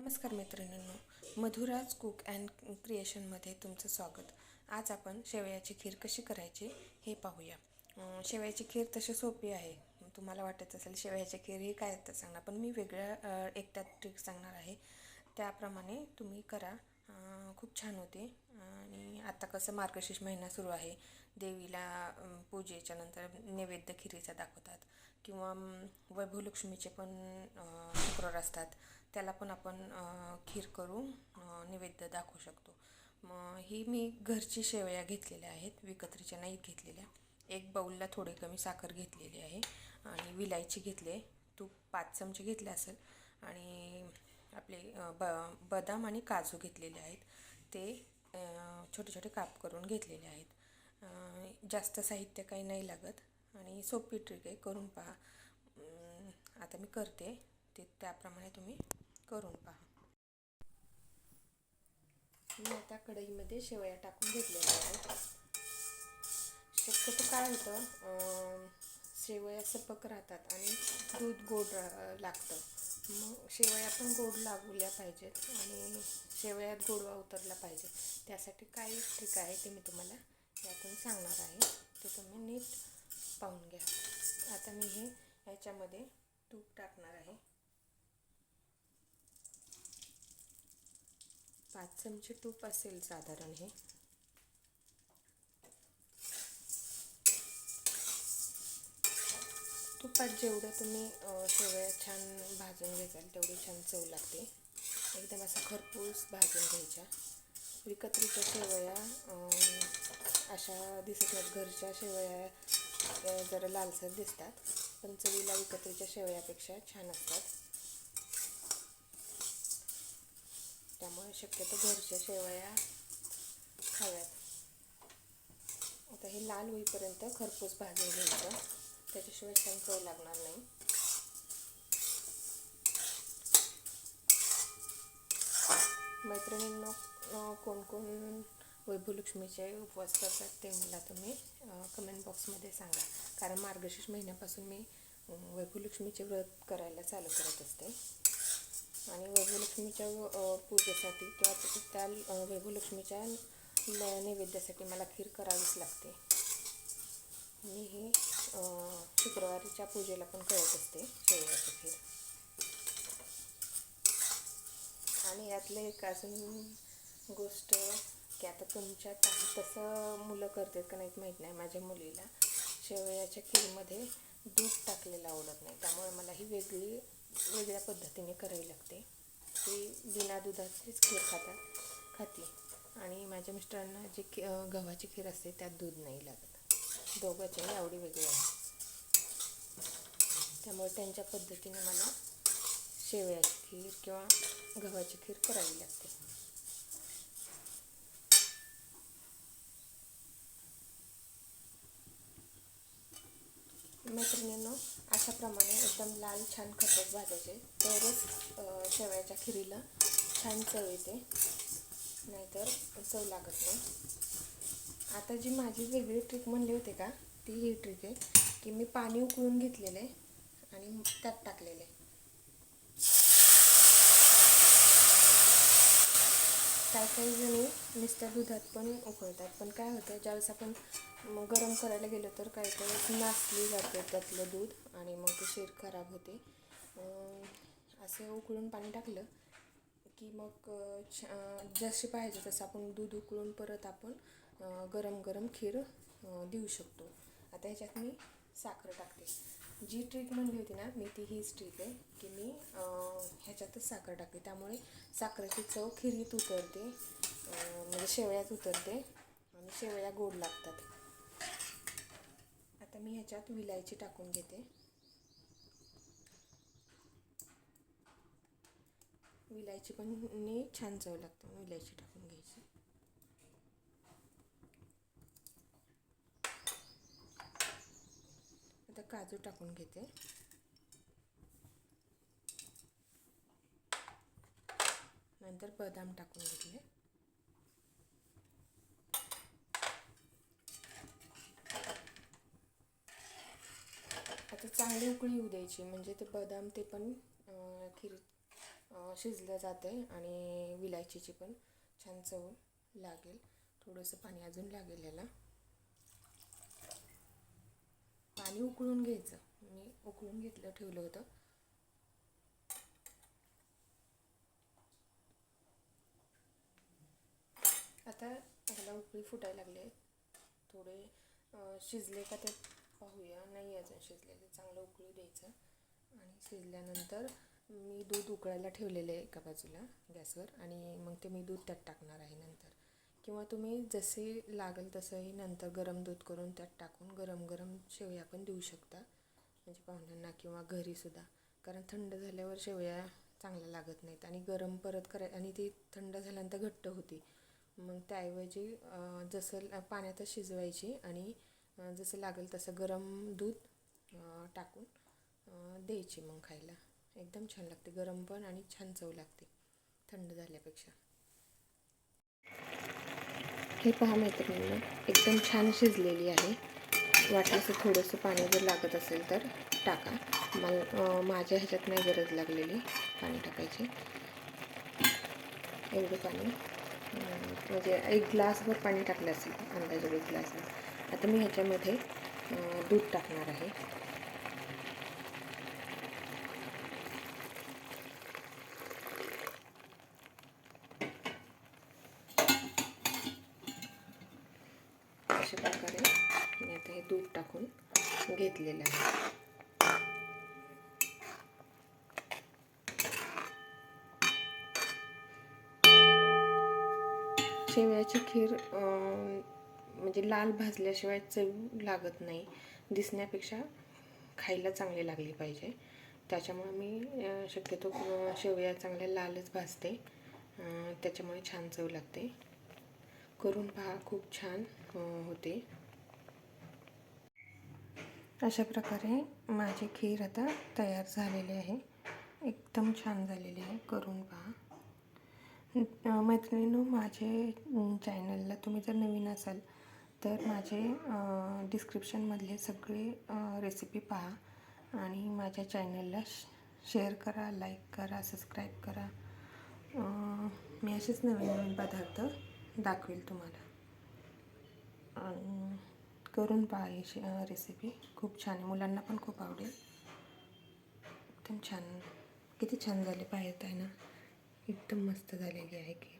नमस्कार मित्रांनो Madhuraj cook and क्रिएशनमध्ये तुमचं स्वागत. आज आपण शेवयाची खीर कशी करायची हे पाहूया. शेवयाची खीर तशी सोपी आहे. तुम्हाला वाटत असेल शेवयाची खीर ही काय तर सांगणार पण मी वेगळ्या एकट्यात एकट्या ट्रिक सांगणार आहे. त्याप्रमाणे तुम्ही करा. खूप छान होते. आणि आता कसं मार्गशीर्ष महिना सुरू आहे. देवीला पूजेच्या नंतर नैवेद्य खिरीचा दाखवतात. किंवा वैभवलक्ष्मीचे पण शुक्रवार असतात. त्याला पण आपण खीर करून निवेद्य नैवेद्य दाखवू शकतो. मग ही मी घरची शेवया घेतलेल्या आहेत विकत्रीच्या नाही घेतलेल्या. एक बाऊलला थोडी कमी साखर घेतलेली आहे आणि विलायची घेतले तूप पाच चमचे घेतले असेल आणि आपले ब बदाम आणि काजू घेतलेले आहेत. ते छोटे छोटे काप करून घेतलेले आहेत. जास्त साहित्य काही नाही लागत आणि सोपी ट्रिक आहे. करून पहा. आता मी करते. ते त्याप्रमाणे तुम्ही करून पहा. मी आता कढईमध्ये शेवया टाकून घेतलेल्या आहेत. शक्यतो काय होतं शेवया सपक राहतात आणि दूध गोड रा- लागतं. मग शेवया पण गोड लागल्या पाहिजेत आणि शेवयात गोडवा उतरला पाहिजे. त्यासाठी काय ट्रिक आहे ते मी तुम्हाला यातून सांगणार आहे. ते तुम्ही नीट पाहून घ्या. आता मी हे याच्यामध्ये तूप टाकणार आहे पाच चमचे तूप असेल साधारण हे. तुपात जेवढं तुम्ही शेवया छान भाजून घेताल तेवढी छान चव लागते. एकदम असं खरपूस भाजून घ्यायच्या विकत्रीच्या शेवया अशा दिसत नाहीत घरच्या शेवया जरा लालसर दिसतात पण चवीला विकत्रीच्या शेवयापेक्षा छान असतात. त्यामुळे शक्यतो घरच्या शेवया खाव्यात. आता हे लाल होईपर्यंत खरपूस भाजून घ्यायचं. त्याच्याशिवाय छान चव लागणार नाही. मैत्रिणींना अं, कोण कोण वैभवलक्ष्मीचे उपवास करतात ते मला तुम्ही कमेंट बॉक्समध्ये सांगा. कारण मार्गशीर्ष महिन्यापासून मी अं, वैभवलक्ष्मीचे व्रत करायला चालू करत असते. आणि वैभवलक्ष्मीच्या पूजेसाठी किंवा त्या- त्या वैभवलक्ष्मीच्या नैवेद्यासाठी मला खीर करावीच लागते. मी ही शुक्रवारीच्या पूजेला पण करत असते शेवयाची खीर. आणि यातलं एक अजून गोष्ट की आता तुमच्या काही तसं मुलं करतात का नाहीत माहीत नाही माझ्या मुलीला. शेवयाच्या खीरमध्ये दूध टाकलेलं आवडत नाही. त्यामुळे मला ही वेगळी वेगळ्या पद्धतीने करावी लागते. ती बिना दुधाचीच खीर खातात खाते. आणि माझ्या मिस्टरांना जी खी गव्हाची खीर असते त्यात दूध नाही लागत. दोघांच्याही आवडी वेगळी आहे. त्यामुळे त्यांच्या पद्धतीने मला शेवयाची खीर किंवा गव्हाची खीर करावी लागते. मैत्रिणीनं अशाप्रमाणे एकदम लाल छान खपत भाजायचे. तरच शेवयाच्या खिरीला छान चव येते. नाहीतर चव लागत नाही. आता जी माझी वेगळी ट्रिक म्हणली होती का ती ही ट्रिक आहे की मी पाणी उकळून घेतलेले आणि त्यात टाकलेले. काही काही जणी नुसत्या दुधात पण उकळतात. पण काय होतं ज्यावेळेस आपण मग गरम करायला गेलं तर काही काही नासली जाते त्यातलं दूध आणि मग ते शीर खराब होते. असे असं उकळून पाणी टाकलं की मग जसे पाहिजे तसं आपण दूध उकळून परत आपण गरम गरम खीर देऊ शकतो. आता ह्याच्यात मी साखर टाकते. जी ट्रिक म्हणली होती ना मी ती हीच ट्रिक आहे की मी ह्याच्यातच साखर टाकते. त्यामुळे साखरेची चव खिरीत उतरते म्हणजे शेवयात उतरते आणि शेवया गोड लागतात. मी ह्याच्यात विलायची टाकून घेते. विलायची पण नी छान चव लागते विलायची टाकून घ्यायची. आता काजू टाकून घेते. नंतर बदाम टाकून घेतले. आता चांगली उकळी येऊ द्यायची. म्हणजे ते बदाम ते पण खीर शिजलं जाते आणि विलायचीची पण छान चव लागेल. थोडंसं पाणी अजून लागेल याला. पाणी उकळून घ्यायचं. मी उकळून घेतलं ठेवलं होतं. आता ह्याला उकळी फुटायला लागले. थोडे शिजले का ते पाहूया. नाही अजून शिजलेलं. चांगलं उकळू द्यायचं. आणि शिजल्यानंतर मी दूध उकळायला ठेवलेलं आहे एका बाजूला गॅसवर. आणि मग ते मी दूध त्यात टाकणार आहे नंतर. किंवा तुम्ही जसे लागेल तसंही नंतर गरम दूध करून त्यात टाकून गरम गरम शेवया पण देऊ शकता. म्हणजे पाहुण्यांना किंवा घरीसुद्धा कारण थंड झाल्यावर शेवया चांगल्या लागत नाहीत. आणि गरम परत कराय आणि ती थंड झाल्यानंतर घट्ट होती. मग त्याऐवजी जसं पाण्यातच शिजवायची आणि जसं लागेल तसं गरम दूध टाकून द्यायची मग खायला. एकदम छान लागते. गरम पण आणि छान चव लागते. थंड झाल्यापेक्षा. हे पहा मैत्रिणींना एकदम छान शिजलेली आहे. वाटल्याचं थोडंसं पाणी जर लागत असेल तर टाका. मला माझ्या ह्याच्यात नाही गरज लागलेली पाणी टाकायची. एवढं पाणी. म्हणजे एक ग्लासभर पाणी टाकलं असेल अंदाजे एक ग्लासभर. आता मी ह्याच्यामध्ये दूध टाकणार आहे. अशा प्रकारे मी आता हे दूध टाकून घेतलेलं आहे. शेवयाची खीर म्हणजे लाल भाजल्याशिवाय चव लागत नाही. दिसण्यापेक्षा खायला चांगली लागली पाहिजे. त्याच्यामुळे मी शक्यतो शेवया चांगल्या लालच भाजते. त्याच्यामुळे छान चव लागते. करून पहा खूप छान होते. अशा प्रकारे माझी खीर आता तयार झालेली आहे. एकदम छान झालेली आहे. करून पहा. अं, माझे चॅनलला तुम्ही जर नवीन असाल तर माझे डिस्क्रिप्शनमधले सगळे रेसिपी पहा आणि माझ्या चॅनलला शेअर करा लाईक करा सबस्क्राईब करा. मी असेच नवीन नवीन पदार्थ दाखवेल तुम्हाला. आणि करून पहा ही रेसिपी खूप छान आहे. मुलांना पण खूप आवडेल. एकदम छान. किती छान झाले पाहत आहे ना. एकदम मस्त झालेली आहे की